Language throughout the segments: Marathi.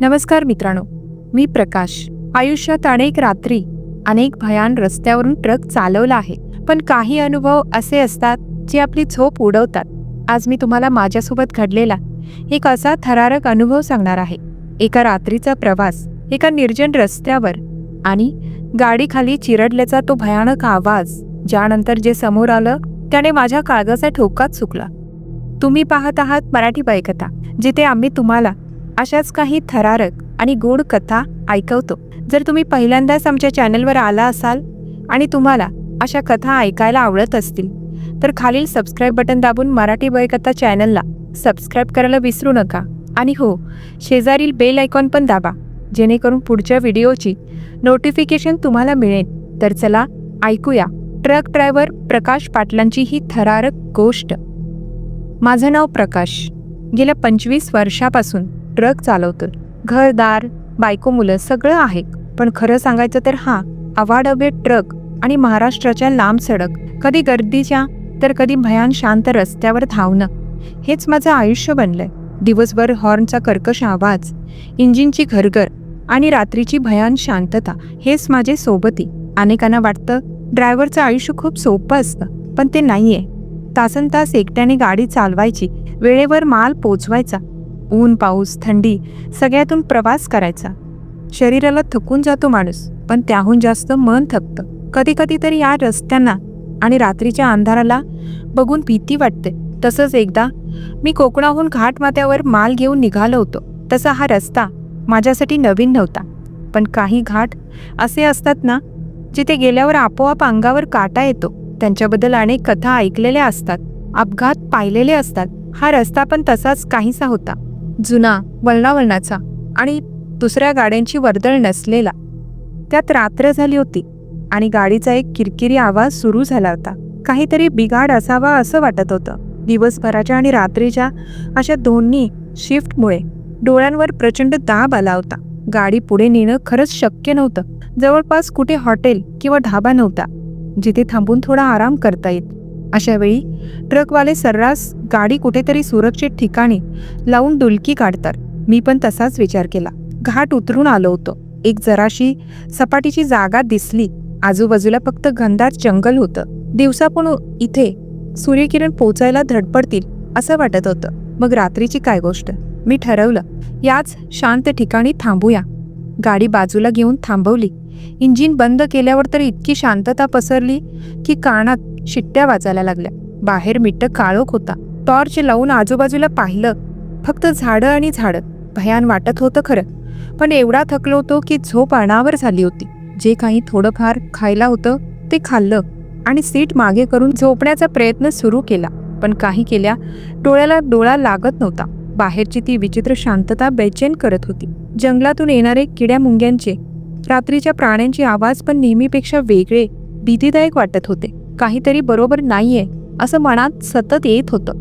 नमस्कार मित्रांनो मी प्रकाश. आयुष्यात अनेक रात्री अनेक भयान रस्त्यावरून ट्रक चालवला आहे पण काही अनुभव असे असतात जे आपली झोप उडवतात. आज मी तुम्हाला माझ्यासोबत घडलेला एक असा थरारक अनुभव सांगणार आहे. एका रात्रीचा प्रवास एका निर्जन रस्त्यावर आणि गाडीखाली चिरडल्याचा तो भयानक आवाज ज्यानंतर जे समोर आलं त्याने माझ्या काळजाचा ठोकाच चुकला. तुम्ही पाहत आहात मराठी बायकथा जिथे आम्ही तुम्हाला अशाच काही थरारक आणि गोड कथा ऐकवतो. जर तुम्ही पहिल्यांदाच आमच्या चॅनलवर आला असाल आणि तुम्हाला अशा कथा ऐकायला आवडत असतील तर खालील सबस्क्राईब बटन दाबून मराठी बयकथा चॅनलला सबस्क्राईब करायला विसरू नका. आणि हो शेजारील बेल आयकॉन पण दाबा जेणेकरून पुढच्या व्हिडिओची नोटिफिकेशन तुम्हाला मिळेल. तर चला ऐकूया ट्रक ड्रायव्हर प्रकाश पाटलांची ही थरारक गोष्ट. माझं नाव प्रकाश. गेल्या पंचवीस वर्षापासून ट्रक चालवतो घरदार बायको मुलं सगळं आहे. पण खरं सांगायचं तर हा अवाढव्य ट्रक आणि महाराष्ट्राच्या लांब सडक कधी गर्दीच्या तर कधी भयान शांत रस्त्यावर धावणं हेच माझं आयुष्य बनलंय. दिवसभर हॉर्नचा कर्कश आवाज इंजिनची घरघर आणि रात्रीची भयान शांतता हेच माझे सोबती. अनेकांना वाटतं ड्रायव्हरचं आयुष्य खूप सोपं असतं पण ते नाहीये. तासन तास एकट्याने गाडी चालवायची वेळेवर माल पोचवायचा ऊन पाऊस थंडी सगळ्यातून प्रवास करायचा. शरीराला थकून जातो माणूस पण त्याहून जास्त मन थकतं. कधी कधी तरी या रस्त्यांना आणि रात्रीच्या अंधाराला बघून भीती वाटते. तसंच एकदा मी कोकणाहून घाटमाथ्यावर माल घेऊन निघालो होतो. तसा हा रस्ता माझ्यासाठी नवीन नव्हता. पण काही घाट असे असतात ना जिथे गेल्यावर आपोआप अंगावर काटा येतो. त्यांच्याबद्दल अनेक कथा ऐकलेल्या असतात अपघात पाहिलेले असतात. हा रस्ता पण तसाच काहीसा होता. जुना वळणावळणाचा आणि दुसऱ्या गाड्यांची वर्दळ नसलेला. त्यात रात्र झाली होती आणि गाडीचा एक किरकिरी आवाज सुरू झाला होता. काहीतरी बिघाड असावा असं वाटत होतं. दिवसभराच्या आणि रात्रीच्या अशा दोन्ही शिफ्टमुळे डोळ्यांवर प्रचंड दाब आला होता. गाडी पुढे नेणं खरंच शक्य नव्हतं. जवळपास कुठे हॉटेल किंवा ढाबा नव्हता जिथे थांबून थोडा आराम करता येईल अशावेळी ट्रकवाले सर्रास गाडी कुठेतरी सुरक्षित ठिकाणी लावून डुलकी काढतात. मी पण तसाच विचार केला. घाट उतरून आलो होतो. एक जराशी सपाटीची जागा दिसली. आजूबाजूला फक्त घनदार जंगल होतं. दिवसा पण इथे सूर्यकिरण पोचायला धडपडतील असं वाटत होतं. मग रात्रीची काय गोष्ट? मी ठरवलं याच शांत ठिकाणी थांबूया. गाडी बाजूला घेऊन थांबवली. इंजिन बंद केल्यावर तर इतकी शांतता पसरली की कानात शिट्ट्या वाजायला लागल्या. बाहेर मिट्ट काळोख होता. टॉर्च लावून आजूबाजूला पाहिलं. फक्त झाडं आणि झाडं. भयान वाटत होतं खरं. पण एवढा थकलो होतो की झोप अनावर झाली होती. जे काही थोडंफार खायला होतं ते खाल्लं आणि सीट मागे करून झोपण्याचा प्रयत्न सुरू केला. पण काही केल्या डोळ्याला डोळा लागत नव्हता. बाहेरची ती विचित्र शांतता बेचैन करत होती. जंगलातून येणारे किड्या मुंग्यांचे रात्रीच्या प्राण्यांचे आवाज पण नेहमीपेक्षा वेगळे भीतीदायक वाटत होते. काहीतरी बरोबर नाहीये असं मनात सतत येत होतं.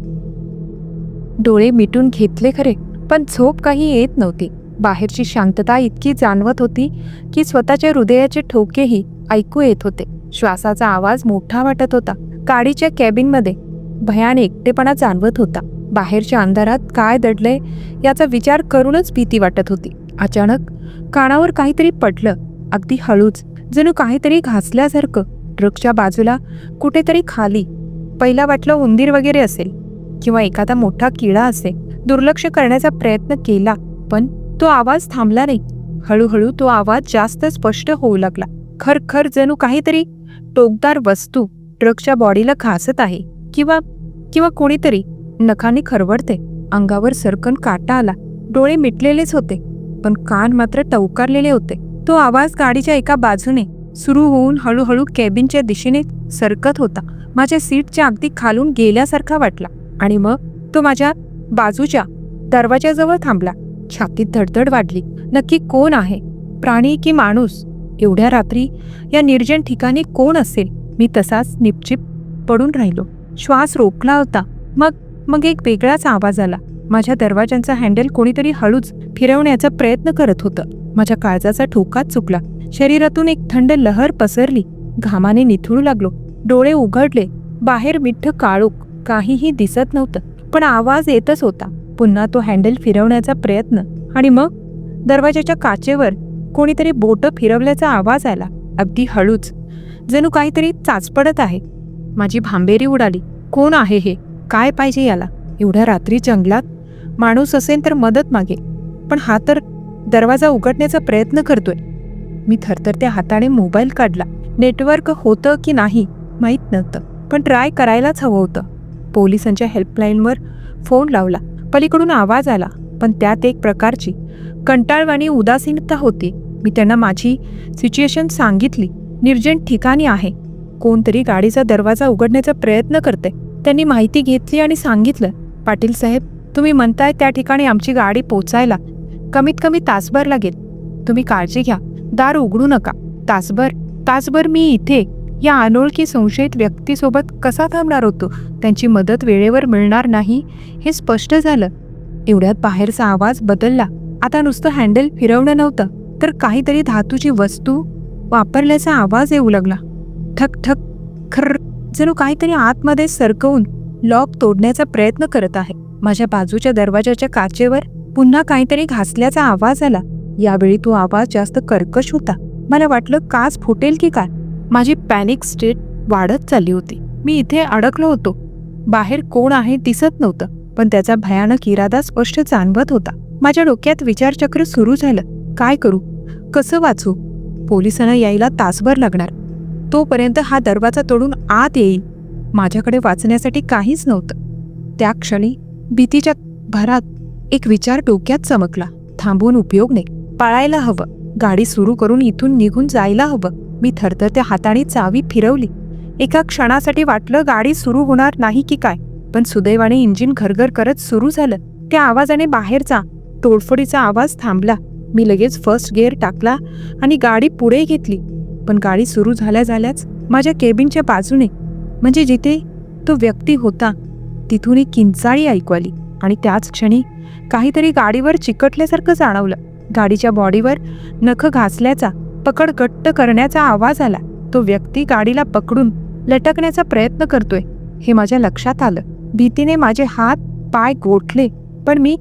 डोळे मिटून घेतले खरे पण झोप काही येत नव्हती. बाहेरची शांतता इतकी जाणवत होती की स्वतःच्या हृदयाचे ठोकेही ऐकू येत होते. श्वासाचा आवाज मोठा वाटत होता. गाडीच्या कॅबिनमध्ये भयान एकटेपणा जाणवत होता. बाहेरच्या अंधारात काय दडलंय याचा विचार करूनच भीती वाटत होती. अचानक कानावर काहीतरी पडलं. अगदी हळूच जणू काहीतरी घासल्यासारखं. ट्रकच्या बाजूला कुठेतरी खाली पहिला वाटलं उंदीर वगैरे असेल किंवा एखादा मोठा किडा असेल. दुर्लक्ष करण्याचा प्रयत्न केला पण तो आवाज थांबला नाही. हळूहळू तो आवाज जास्त स्पष्ट होऊ लागला. खरखर जणू काहीतरी टोकदार वस्तू ट्रकच्या बॉडीला घासत आहे किंवा किंवा कोणीतरी नखाने खरवडते. अंगावर सरकन काटा आला. डोळे मिटलेलेच होते पण कान मात्र टवकारलेले होते. तो आवाज गाडीच्या एका बाजूने सुरू होऊन हळूहळू कॅबिनच्या दिशेने सरकत होता. माझ्या सीटच्या अगदी खालून गेल्यासारखा वाटला आणि मग तो माझ्या बाजूच्या दरवाजाजवळ थांबला. छातीत धडधड वाढली. नक्की कोण आहे? प्राणी की माणूस? एवढ्या रात्री या निर्जन ठिकाणी कोण असेल? मी तसाच निपचिप पडून राहिलो. श्वास रोखला होता. मग मग एक वेगळाच आवाज आला. माझ्या दरवाजांचा हँडल कोणीतरी हळूच फिरवण्याचा प्रयत्न करत होतं. माझ्या काळजाचा ठोकाच चुकला. शरीरातून एक थंड लहर पसरली. घामाने निथळू लागलो. डोळे उघडले. बाहेर मिठ्ठ काळोख काहीही दिसत नव्हतं पण आवाज येतच होता. पुन्हा तो हँडल फिरवण्याचा प्रयत्न. आणि मग? दरवाजाच्या काचेवर कोणीतरी बोटं फिरवल्याचा आवाज आला. अगदी हळूच. जणू काहीतरी चाचपडत आहे. माझी भांबेरी उडाली. कोण आहे हे? काय पाहिजे याला? एवढ्या रात्री जंगलात माणूस असेल तर मदत मागे. पण हा तर दरवाजा उघडण्याचा प्रयत्न करतोय. मी थरथरत्या हाताने मोबाईल काढला. नेटवर्क होतं की नाही माहीत नव्हतं. पण ट्राय करायलाच हवं होतं. पोलिसांच्या हेल्पलाईनवर फोन लावला. पलीकडून आवाज आला पण त्यात एक प्रकारची कंटाळवाणी उदासीनता होती. मी त्यांना माझी सिच्युएशन सांगितली. निर्जन ठिकाणी आहे. कोणतरी गाडीचा दरवाजा उघडण्याचा प्रयत्न करते त्यांनी माहिती घेतली आणि सांगितलं. पाटील साहेब तुम्ही म्हणताय त्या ठिकाणी आमची गाडी पोचायला. कमीत कमी तासभर लागेल तुम्ही काळजी घ्या. दार उघडू नका. तासभर तासभर मी इथे या अनोळखी संशयित व्यक्तीसोबत कसा थांबणार होतो? त्यांची मदत वेळेवर मिळणार नाही? हे स्पष्ट झालं. एवढ्यात बाहेरचा आवाज बदलला. आता नुसतं हँडल फिरवणं नव्हतं. तर काहीतरी धातूची वस्तू वापरल्याचा आवाज येऊ लागला. ठक ठक खर जणू काहीतरी आतमध्ये सरकवून लॉक तोडण्याचा प्रयत्न करत आहे. माझ्या बाजूच्या दरवाजाच्या काचेवर पुन्हा काहीतरी घासल्याचा आवाज आला. यावेळी तो आवाज जास्त कर्कश होता. मला वाटलं काच फुटेल की काय? माझी पॅनिक स्टेट वाढत चालली होती. मी इथे अडकलो होतो. बाहेर कोण आहे दिसत नव्हतं पण त्याचा भयानक इरादा स्पष्ट जाणवत होता. माझ्या डोक्यात विचारचक्र सुरू झालं. काय करू? कसं वाचू? पोलिसांना यायला तासभर लागणार. तोपर्यंत हा दरवाजा तोडून आत येईल. माझ्याकडे वाचण्यासाठी काहीच नव्हतं. त्या क्षणी भीतीच्या भरात एक विचार डोक्यात चमकला. थांबून उपयोग नाही पळायला हवं. गाडी सुरू करून इथून निघून जायला हवं. मी थरथरत्या हाताने चावी फिरवली. एका क्षणासाठी वाटलं गाडी सुरू होणार नाही की काय पण सुदैवाने इंजिन घरघर करत सुरू झालं. त्या आवाजाने बाहेरचा तोडफोडीचा आवाज थांबला. मी लगेच फर्स्ट गिअर टाकला आणि गाडी पुढे घेतली. पण गाडी सुरू झाल्या झाल्याच माझ्या केबिनच्या बाजूने म्हणजे जिथे तो व्यक्ती होता तिथून एक किंचाळी ऐकू आली आणि त्याच क्षणी काहीतरी गाडीवर चिकटल्यासारखं जाणवलं. गाडीच्या बॉडीवर नख घासल्याचा पकड घट्ट करण्याचा आवाज आला. तो व्यक्ती गाडीला पकडून लटकण्याचा प्रयत्न करतोय. हे माझ्या लक्षात आलं. भीतीने माझे हात पाय गोठले पण मी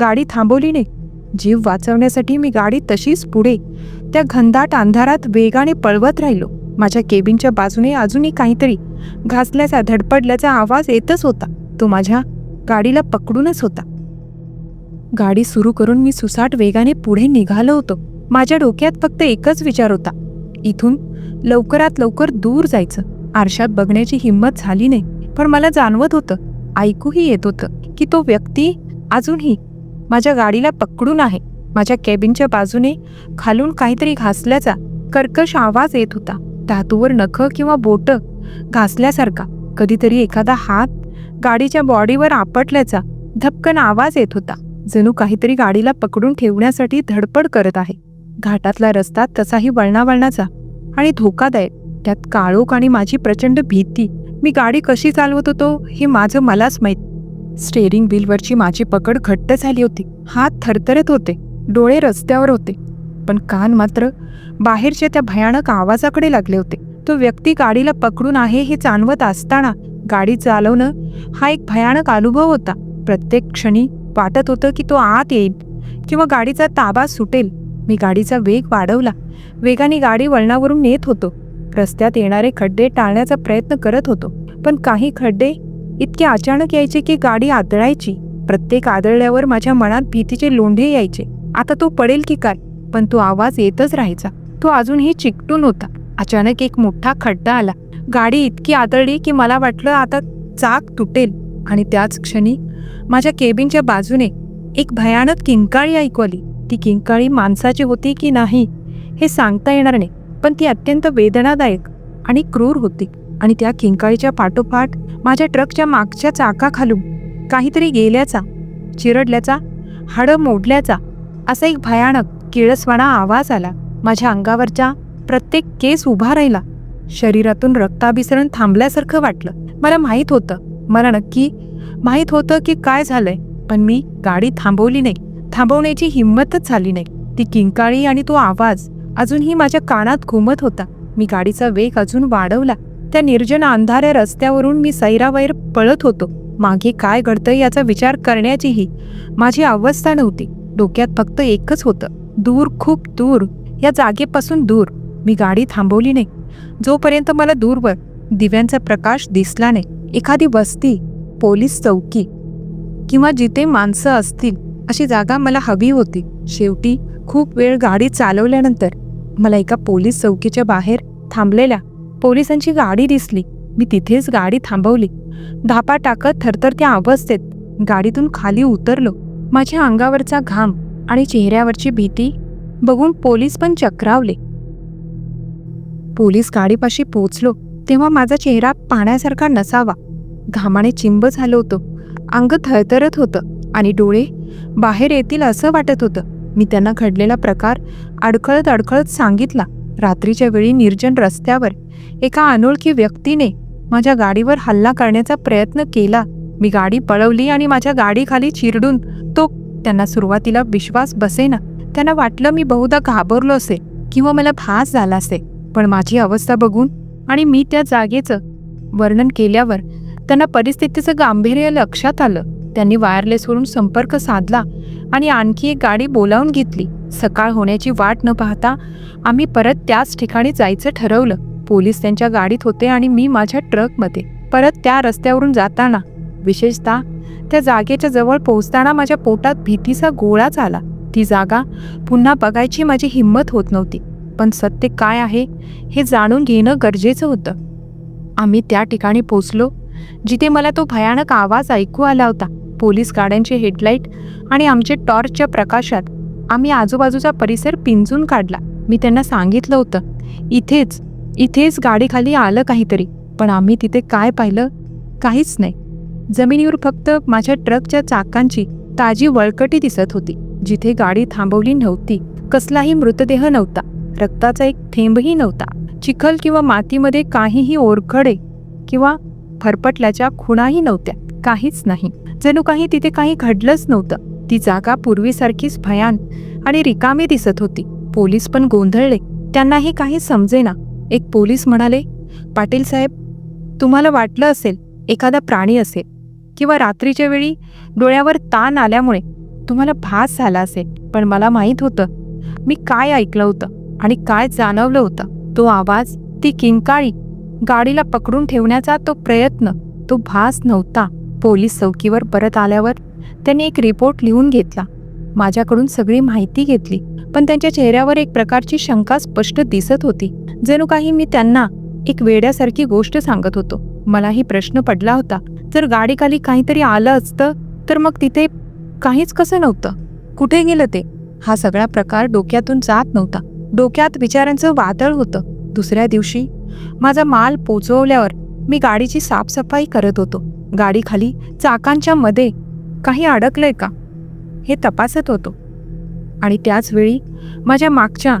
गाडी थांबवली नाही. जीव वाचवण्यासाठी मी गाडी तशीच पुढे त्या घनदाट अंधारात वेगाने पळवत राहिलो. माझ्या केबिनच्या बाजूने अजूनही काहीतरी घासल्याचा धडपडल्याचा आवाज येतच होता. तो माझ्या गाडीला पकडूनच होता. गाडी सुरू करून मी सुसाट वेगाने पुढे निघालो होतो. माझ्या डोक्यात फक्त एकच विचार होता. इथून लवकरात लवकर दूर जायचं. आरशात बघण्याची हिंमत झाली नाही पण मला जाणवत होतं ऐकूही येत होतं की तो व्यक्ती अजूनही माझ्या गाडीला पकडून आहे. माझ्या कॅबिनच्या बाजूने खालून काहीतरी घासल्याचा कर्कश आवाज येत होता. धातूवर नख किंवा बोट घासल्यासारखा. कधीतरी एखादा हात गाडीच्या बॉडीवर आपटल्याचा धपकन आवाज येत होता. जणू काहीतरी गाडीला पकडून ठेवण्यासाठी धडपड करत आहे. घाटातला रस्ता तसाही वळणावळणाचा आणि धोकादायक. त्यात काळोख आणि माझी प्रचंड भीती. मी गाडी कशी चालवत होतो हे माझं मलाच माहीत. स्टेअरिंग व्हीलवरची माझी पकड घट्ट झाली होती. हात थरथरत होते. डोळे रस्त्यावर होते. पण कान मात्र बाहेरच्या त्या भयानक आवाजाकडे लागले होते. तो व्यक्ती गाडीला पकडून आहे हे जाणवत असताना गाडी चालवणं हा एक भयानक अनुभव होता. प्रत्येक क्षणी वाटत होतं की तो आत येईल किंवा गाडीचा ताबा सुटेल. मी गाडीचा वेग वाढवला. वेगाने गाडी वळणावरून नेत होतो. रस्त्यात येणारे खड्डे टाळण्याचा प्रयत्न करत होतो. पण काही खड्डे इतके अचानक यायचे की गाडी आदळायची. प्रत्येक आदळल्यावर माझ्या मनात भीतीचे लोंढे यायचे. आता तो पडेल की काय? पण तो आवाज येतच राहायचा. तो अजूनही चिकटून होता. अचानक एक मोठा खड्डा आला. गाडी इतकी आदळली की मला वाटलं आता चाक तुटेल. आणि त्याच क्षणी माझ्या केबिनच्या बाजूने एक भयानक किंकाळी ऐकू आली. ती किंकाळी माणसाची होती की नाही हे सांगता येणार नाही पण ती अत्यंत वेदनादायक आणि क्रूर होती. आणि त्या किंकाळीच्या पाठोपाठ माझ्या ट्रकच्या मागच्या चाकाखालून काहीतरी गेल्याचा चिरडल्याचा हाडं मोडल्याचा असा एक भयानक किळसवाणा आवाज आला. माझ्या अंगावरच्या प्रत्येक केस उभा राहिला. शरीरातून रक्ताभिसरण थांबल्यासारखं वाटलं. मला माहीत होतं. मला नक्की माहीत होतं की काय झालंय पण मी गाडी थांबवली नाही. थांबवण्याची हिंमतच झाली नाही. ती किंकाळी आणि तो आवाज अजूनही माझ्या कानात घुमत होता. मी गाडीचा वेग अजून वाढवला. त्या निर्जन अंधाऱ्या रस्त्यावरून मी सैरावैर पळत होतो. मागे काय घडतंय याचा विचार करण्याचीही माझी अवस्था नव्हती. डोक्यात फक्त एकच होतं. दूर खूप दूर. या जागेपासून दूर. मी गाडी थांबवली नाही. जोपर्यंत मला दूरवर दिव्यांचा प्रकाश दिसला नाही एखादी वस्ती पोलीस चौकी किंवा जिथे माणसं असतील अशी जागा मला हवी होती. शेवटी खूप वेळ गाडी चालवल्यानंतर मला एका पोलीस चौकीच्या बाहेर थांबलेल्या पोलिसांची गाडी दिसली. मी तिथेच गाडी थांबवली. धापा टाकत थरथरत्या अवस्थेत गाडीतून खाली उतरलो. माझ्या अंगावरचा घाम आणि चेहऱ्यावरची भीती बघून पोलीस पण चक्रावले. पोलीस गाडीपाशी पोचलो तेव्हा माझा चेहरा पाण्यासारखा नसावा. घामाने चिंब झालो होतो. अंग थरथरत होतं आणि डोळे बाहेर येतील असं वाटत होतं. मी त्यांना घडलेला प्रकार अडखळत अडखळत सांगितला. रात्रीच्या वेळी निर्जन रस्त्यावर एका अनोळखी व्यक्तीने माझ्या गाडीवर हल्ला करण्याचा प्रयत्न केला. मी गाडी पळवली आणि माझ्या गाडीखाली चिरडून तो त्यांना सुरुवातीला विश्वास बसेना. त्यांना वाटलं मी बहुधा घाबरलो असे किंवा मला भास झाला असे पण माझी अवस्था बघून आणि मी त्या जागेचं वर्णन केल्यावर त्यांना परिस्थितीचं गांभीर्य लक्षात आलं. त्यांनी वायरलेसवरून संपर्क साधला आणि आणखी एक गाडी बोलावून घेतली. सकाळ होण्याची वाट न पाहता आम्ही परत त्याच ठिकाणी जायचं ठरवलं. पोलीस त्यांच्या गाडीत होते आणि मी माझ्या ट्रकमध्ये. परत त्या रस्त्यावरून जाताना विशेषतः त्या जागेच्या जवळ पोहोचताना माझ्या पोटात भीतीचा गोळाच आला. ती जागा पुन्हा बघायची माझी हिंमत होत नव्हती. पण सत्य काय आहे हे जाणून घेणं गरजेचं होतं. आम्ही त्या ठिकाणी पोचलो जिथे मला तो भयानक आवाज ऐकू आला होता. पोलीस गाड्यांचे हेडलाईट आणि आमचे टॉर्चच्या प्रकाशात आम्ही आजूबाजूचा परिसर पिंजून काढला. मी त्यांना सांगितलं होतं इथेच इथेच गाडीखाली आलं काहीतरी पण आम्ही तिथे काय पाहिलं? काहीच नाही. जमिनीवर फक्त माझ्या ट्रकच्या चाकांची ताजी वळकटी दिसत होती. जिथे गाडी थांबवली नव्हती कसलाही मृतदेह नव्हता. रक्ताचा एक थेंबही नव्हता. चिखल किंवा मातीमध्ये काहीही ओरखडे किंवा फरपटल्याच्या खुणाही नव्हत्या. काहीच नाही. जणू काही तिथे काही घडलंच नव्हतं. ती जागा पूर्वीसारखीच भयान आणि रिकामी दिसत होती. पोलीस पण गोंधळले. त्यांनाही काही समजेना. एक पोलीस म्हणाले पाटील साहेब तुम्हाला वाटलं असेल एखादा प्राणी असेल किंवा रात्रीच्या वेळी डोळ्यावर ताण आल्यामुळे तुम्हाला भास झाला असेल पण मला माहीत होतं. मी काय ऐकलं होतं? आणि काय जाणवलं होतं? तो आवाज ती किंकाळी गाडीला पकडून ठेवण्याचा तो प्रयत्न तो भास नव्हता. पोलीस चौकीवर परत आल्यावर त्यांनी एक रिपोर्ट लिहून घेतला. माझ्याकडून सगळी माहिती घेतली पण त्यांच्या चेहऱ्यावर एक प्रकारची शंका स्पष्ट दिसत होती. जणू काही मी त्यांना एक वेड्यासारखी गोष्ट सांगत होतो. मलाही प्रश्न पडला होता जर गाडीखाली काहीतरी आलं असतं तर मग तिथे काहीच कसं नव्हतं? कुठे गेलं ते? हा सगळा प्रकार डोक्यातून जात नव्हता. डोक्यात विचारांचं वादळ होतं. दुसऱ्या दिवशी माझा माल पोचवल्यावर मी गाडीची साफसफाई करत होतो. गाडीखाली चाकांच्या मध्ये काही अडकलंय का? हे तपासत होतो. आणि त्याचवेळी माझ्या मागच्या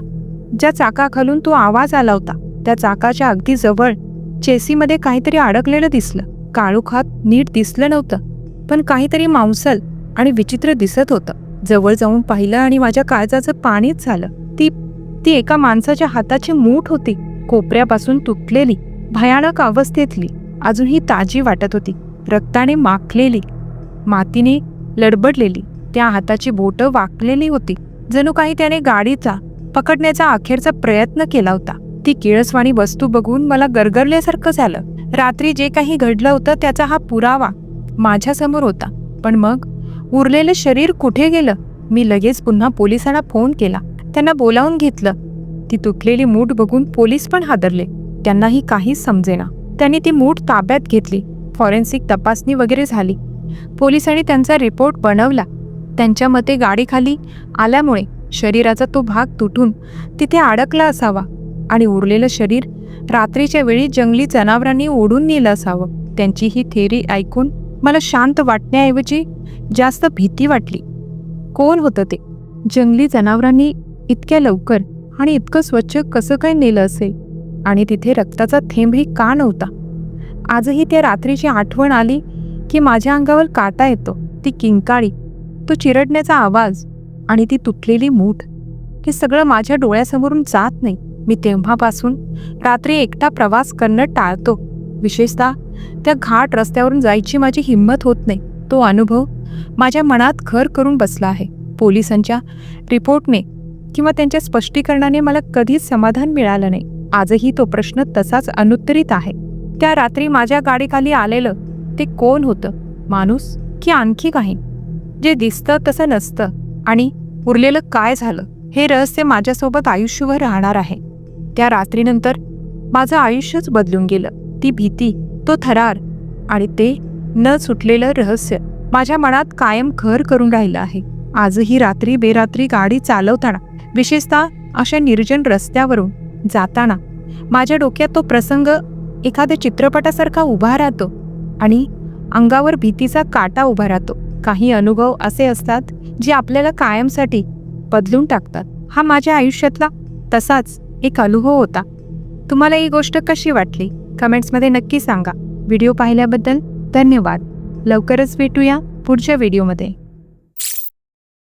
ज्या चाकाखालून तो आवाज आला होता त्या चाकाच्या अगदी जवळ चेसीमध्ये काहीतरी अडकलेलं दिसलं. काळोखात नीट दिसलं नव्हतं पण काहीतरी मांसल आणि विचित्र दिसत होतं. जवळ जाऊन पाहिलं आणि माझ्या काळजाचं पाणीच झालं. ती एका माणसाच्या हाताची मूठ होती कोपऱ्यापासून तुटलेली भयानक अवस्थेतली. अजूनही ताजी वाटत होती. रक्ताने माखलेली. मातीने लडबडलेली. त्या हाताची बोटं वाकलेली होती. जणू काही त्याने गाडीचा पकडण्याचा अखेरचा प्रयत्न केला होता. ती किळसवाणी वस्तू बघून मला गरगरल्यासारखं झालं. रात्री जे काही घडलं होतं त्याचा हा पुरावा माझ्यासमोर होता. पण मग उरलेलं शरीर कुठे गेलं? मी लगेच पुन्हा पोलिसांना फोन केला. त्यांना बोलावून घेतलं. ती तुटलेली मूठ बघून पोलीस पण हादरले. त्यांनाही काहीच समजेना. त्यांनी ती मूठ ताब्यात घेतली. फॉरेन्सिक तपासणी वगैरे झाली. पोलिसांनी त्यांचा रिपोर्ट बनवला. त्यांच्या मते गाडीखाली आल्यामुळे शरीराचा तो भाग तुटून तिथे अडकला असावा आणि उरलेलं शरीर रात्रीच्या वेळी जंगली जनावरांनी ओढून नेलं असावं. त्यांची ही थेरी ऐकून मला शांत वाटण्याऐवजी जास्त भीती वाटली. कोण होतं ते? जंगली जनावरांनी इतक्या लवकर आणि इतकं स्वच्छ कसं काय नेलं असेल? आणि तिथे रक्ताचा थेंबही का नव्हता? आजही त्या रात्रीची आठवण आली की माझ्या अंगावर काटा येतो ती किंकाळी तो चिरडण्याचा आवाज आणि ती तुटलेली मूठ. हे सगळं माझ्या डोळ्यासमोरून जात नाही. मी तेव्हापासून रात्री एकटा प्रवास करणं टाळतो. विशेषतः त्या घाट रस्त्यावरून जायची माझी हिंमत होत नाही. तो अनुभव माझ्या मनात घर करून बसला आहे. पोलिसांच्या रिपोर्टने किंवा त्यांच्या स्पष्टीकरणाने मला कधीच समाधान मिळालं नाही. आजही तो प्रश्न तसाच अनुत्तरित आहे. त्या रात्री माझ्या गाडीखाली आलेलं ते कोण होतं? माणूस की आणखी काही? जे दिसतं तसं नसतं. आणि उरलेलं काय झालं? हे रहस्य माझ्यासोबत आयुष्यभर राहणार आहे. त्या रात्रीनंतर माझं आयुष्यच बदलून गेलं. ती भीती तो थरार आणि ते न सुटलेलं रहस्य माझ्या मनात कायम घर करून राहिलं आहे. आजही रात्री बेरात्री गाडी चालवताना विशेषतः अशा निर्जन रस्त्यावरून जाताना माझ्या डोक्यात तो प्रसंग एखाद्या चित्रपटासारखा उभा राहतो आणि अंगावर भीतीचा काटा उभा राहतो. काही अनुभव असे असतात जे आपल्याला कायमसाठी बदलून टाकतात. हा माझ्या आयुष्यातला तसाच एक अनुभव होता. तुम्हाला ही गोष्ट कशी वाटली? कमेंट्समध्ये नक्की सांगा. व्हिडिओ पाहिल्याबद्दल धन्यवाद. लवकरच भेटूया पुढच्या व्हिडिओमध्ये.